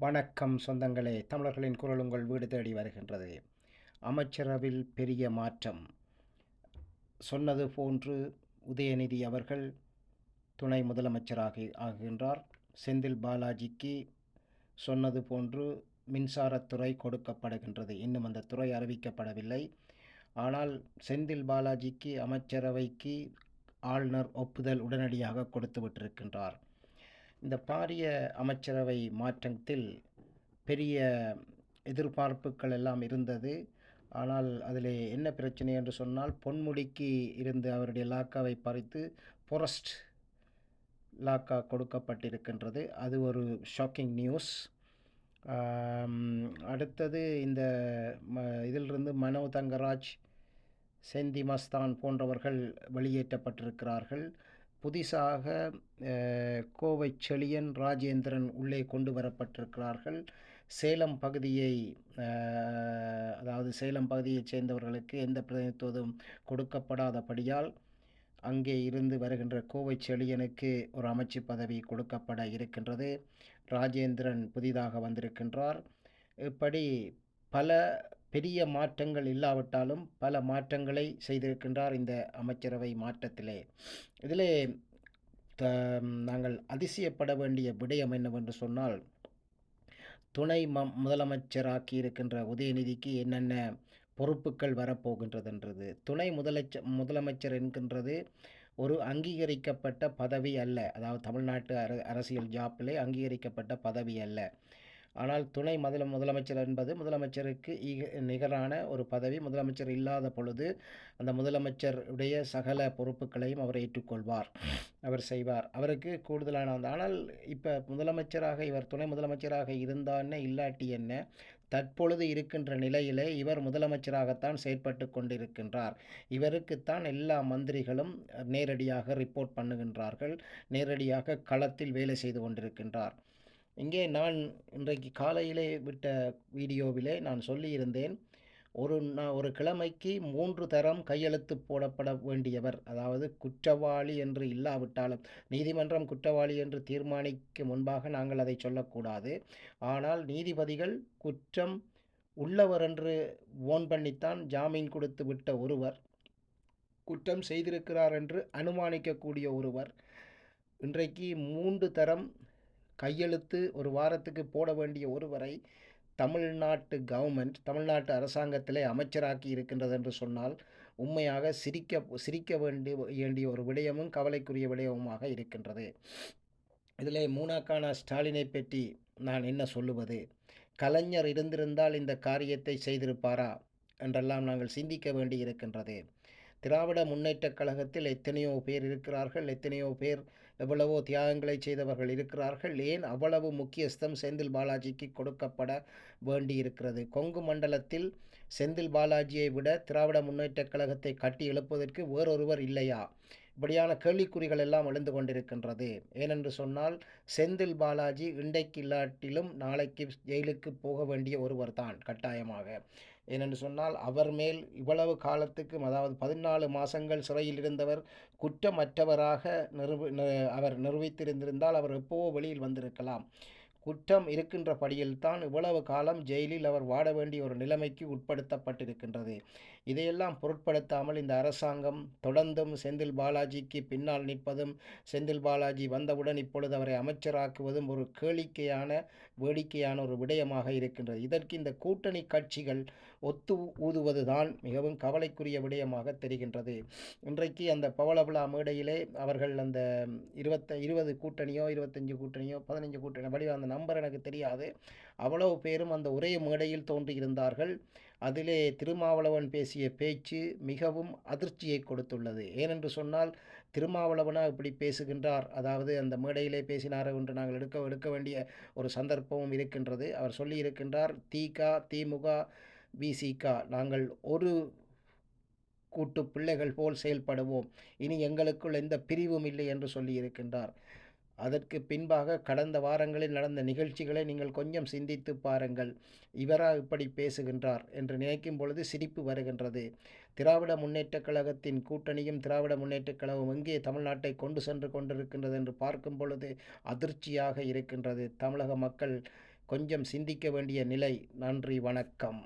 வணக்கம் சொந்தங்களே. தமிழர்களின் குரல் உங்கள் வீடு தேடி வருகின்றது. அமைச்சரவில் பெரிய மாற்றம். சொன்னது போன்று உதயநிதி அவர்கள் துணை முதலமைச்சராக ஆகின்றார். செந்தில் பாலாஜிக்கு சொன்னது போன்று மின்சாரத்துறை கொடுக்கப்படுகின்றது. இன்னும் அந்த துறை அறிவிக்கப்படவில்லை. ஆனால் செந்தில் பாலாஜிக்கு அமைச்சரவைக்கு ஆளுநர் ஒப்புதல் உடனடியாக கொடுத்து விட்டிருக்கின்றார். இந்த பாரிய அமைச்சரவை மாற்றத்தில் பெரிய எதிர்பார்ப்புகள் எல்லாம் இருந்தது. ஆனால் அதில் என்ன பிரச்சனை என்று சொன்னால் பொன்முடிக்கு இருந்து அவருடைய லாக்காவை பறித்து பொரஸ்ட் லாக்கா கொடுக்கப்பட்டிருக்கின்றது. அது ஒரு ஷாக்கிங் நியூஸ். அடுத்தது இந்த ம இதிலிருந்து மனோ தங்கராஜ் செந்தி மஸ்தான் போன்றவர்கள் வெளியேற்றப்பட்டிருக்கிறார்கள். புதிசாக கோவை செழியன் ராஜேந்திரன் உள்ளே கொண்டு வரப்பட்டிருக்கிறார்கள். சேலம் பகுதியை அதாவது சேலம் பகுதியைச் சேர்ந்தவர்களுக்கு எந்த பிரதிநிதித்துவம் கொடுக்கப்படாதபடியால் அங்கே இருந்து வருகின்ற கோவை செழியனுக்கு ஒரு அமைச்சு பதவி கொடுக்கப்பட இருக்கின்றது. ராஜேந்திரன் புதிதாக வந்திருக்கின்றார். இப்படி பல பெரிய மாற்றங்கள் இல்லாவிட்டாலும் பல மாற்றங்களை செய்திருக்கின்றார் இந்த அமைச்சரவை மாற்றத்திலே. இதிலே நாங்கள் அதிசயப்பட வேண்டிய விடயம் என்னவென்று சொன்னால் துணை ம முதலமைச்சராக்கி இருக்கின்ற உதயநிதிக்கு என்னென்ன பொறுப்புகள் வரப்போகின்றதுன்றது. துணை முதலச்ச முதலமைச்சர் என்கின்றது ஒரு அங்கீகரிக்கப்பட்ட பதவி அல்ல. அதாவது தமிழ்நாட்டு அர அரசியல் ஜாப்பிலே அங்கீகரிக்கப்பட்ட பதவி அல்ல. ஆனால் துணை முதல முதலமைச்சர் என்பது முதலமைச்சருக்கு நிகரான ஒரு பதவி. முதலமைச்சர் இல்லாத பொழுது அந்த முதலமைச்சருடைய சகல பொறுப்புகளையும் அவர் ஏற்றுக்கொள்வார். அவர் செய்வார். அவருக்கு கூடுதலான ஆனால் இப்போ முதலமைச்சராக இவர் துணை முதலமைச்சராக இருந்தான்னு இல்லாட்டி என்ன? தற்பொழுது இருக்கின்ற நிலையிலே இவர் முதலமைச்சராகத்தான் செயற்பட்டு கொண்டிருக்கின்றார். இவருக்குத்தான் எல்லா மந்திரிகளும் நேரடியாக ரிப்போர்ட் பண்ணுகின்றார்கள். நேரடியாக களத்தில் வேலை செய்து கொண்டிருக்கின்றார். இங்கே நான் இன்றைக்கு காலையிலே விட்ட வீடியோவிலே நான் சொல்லியிருந்தேன் ஒரு நான் ஒரு கிழமைக்கு மூன்று தரம் கையெழுத்து போடப்பட வேண்டியவர் அதாவது குற்றவாளி என்று இல்லாவிட்டாலும் நீதிமன்றம் குற்றவாளி என்று தீர்மானிக்க முன்பாக நாங்கள் அதை சொல்லக்கூடாது. ஆனால் நீதிபதிகள் குற்றம் உள்ளவர் என்று ஓன் பண்ணித்தான் ஜாமீன் கொடுத்து விட்ட ஒருவர் குற்றம் செய்திருக்கிறார் என்று அனுமானிக்கக்கூடிய ஒருவர் இன்றைக்கு மூன்று தரம் கையெழுத்து ஒரு வாரத்துக்கு போட வேண்டிய ஒருவரை தமிழ்நாட்டு கவர்மெண்ட் தமிழ்நாட்டு அரசாங்கத்திலே அமைச்சராக்கி இருக்கின்றது என்று சொன்னால் உண்மையாக சிரிக்க சிரிக்க வேண்டி வேண்டிய ஒரு விடயமும் கவலைக்குரிய விடயமுமாக இருக்கின்றது. இதில் மூனாக்கான ஸ்டாலினை பற்றி நான் என்ன சொல்லுவது? கலைஞர் இருந்திருந்தால் இந்த காரியத்தை செய்திருப்பாரா? என்றெல்லாம் நாங்கள் சிந்திக்க வேண்டி இருக்கின்றது. திராவிட முன்னேற்றக் கழகத்தில் எத்தனையோ பேர் இருக்கிறார்கள் எத்தனையோ பேர் எவ்வளவோ தியாகங்களை செய்தவர்கள் இருக்கிறார்கள். ஏன் அவ்வளவு முக்கியஸ்தம் செந்தில் பாலாஜிக்கு கொடுக்கப்பட வேண்டியிருக்கிறது? கொங்கு மண்டலத்தில் செந்தில் பாலாஜியை விட திராவிட முன்னேற்றக் கழகத்தை கட்டி எழுப்பதற்கு வேறொருவர் இல்லையா? இப்படியான கேள்விக்குறிகள் எல்லாம் எழுந்து கொண்டிருக்கின்றது. ஏனென்று சொன்னால் செந்தில் பாலாஜி இன்றைக்கு இல்லாட்டிலும் நாளைக்கு ஜெயிலுக்கு போக வேண்டிய ஒருவர் தான் கட்டாயமாக. ஏனென்று சொன்னால் அவர் மேல் இவ்வளவு காலத்துக்கும் அதாவது பதினாலு மாதங்கள் சிறையில் இருந்தவர் குற்றமற்றவராக நிரூபி அவர் நிரூபித்திருந்திருந்தால் அவர் எப்போவோ வெளியில் வந்திருக்கலாம். குற்றம் இருக்கின்ற படியில்தான் இவ்வளவு காலம் ஜெயிலில் அவர் வாட வேண்டிய ஒரு நிலைமைக்கு உட்படுத்தப்பட்டிருக்கின்றது. இதையெல்லாம் பொருட்படுத்தாமல் இந்த அரசாங்கம் தொடர்ந்தும் செந்தில் பாலாஜிக்கு பின்னால் நிற்பதும் செந்தில் பாலாஜி வந்தவுடன் இப்பொழுது அவரை அமைச்சராக்குவதும் ஒரு கேளிக்கையான வேடிக்கையான ஒரு விடயமாக இருக்கின்றது. இதற்கு இந்த கூட்டணி கட்சிகள் ஒத்து ஊதுவதுதான் மிகவும் கவலைக்குரிய விடயமாக தெரிகின்றது. இன்றைக்கு அந்த பவளபுலா மேடையிலே அவர்கள் அந்த இருபத்த இருபது கூட்டணியோ இருபத்தஞ்சு கூட்டணியோ பதினஞ்சு கூட்டணி வடிவ அந்த நம்பர் எனக்கு தெரியாது. அவ்வளவு பேரும் அந்த ஒரே மேடையில் தோன்றியிருந்தார்கள். அதிலே திருமாவளவன் பேசிய பேச்சு மிகவும் அதிர்ச்சியை கொடுத்துள்ளது. ஏனென்று சொன்னால் திருமாவளவனா இப்படி பேசுகின்றார்? அதாவது அந்த மேடையிலே பேசினார் என்று நாங்கள் எடுக்க எடுக்க வேண்டிய ஒரு சந்தர்ப்பமும் இருக்கின்றது. அவர் சொல்லியிருக்கின்றார் திக திமுக விசிக நாங்கள் ஒரு கூட்டு பிள்ளைகள் போல் செயல்படுவோம். இனி எங்களுக்குள் எந்த பிரிவும் இல்லை என்று சொல்லியிருக்கின்றார். அதற்கு பின்பாக கடந்த வாரங்களில் நடந்த நிகழ்ச்சிகளை நீங்கள் கொஞ்சம் சிந்தித்து பாருங்கள். இவரா இப்படி பேசுகின்றார் என்று நினைக்கும் பொழுது சிரிப்பு வருகின்றது. திராவிட முன்னேற்றக் கழகத்தின் கூட்டணியும் திராவிட முன்னேற்றக் கழகம் எங்கே தமிழ்நாட்டை கொண்டு சென்று கொண்டிருக்கின்றது என்று பார்க்கும் பொழுது அதிர்ச்சியாக இருக்கின்றது. தமிழக மக்கள் கொஞ்சம் சிந்திக்க வேண்டிய நிலை. நன்றி வணக்கம்.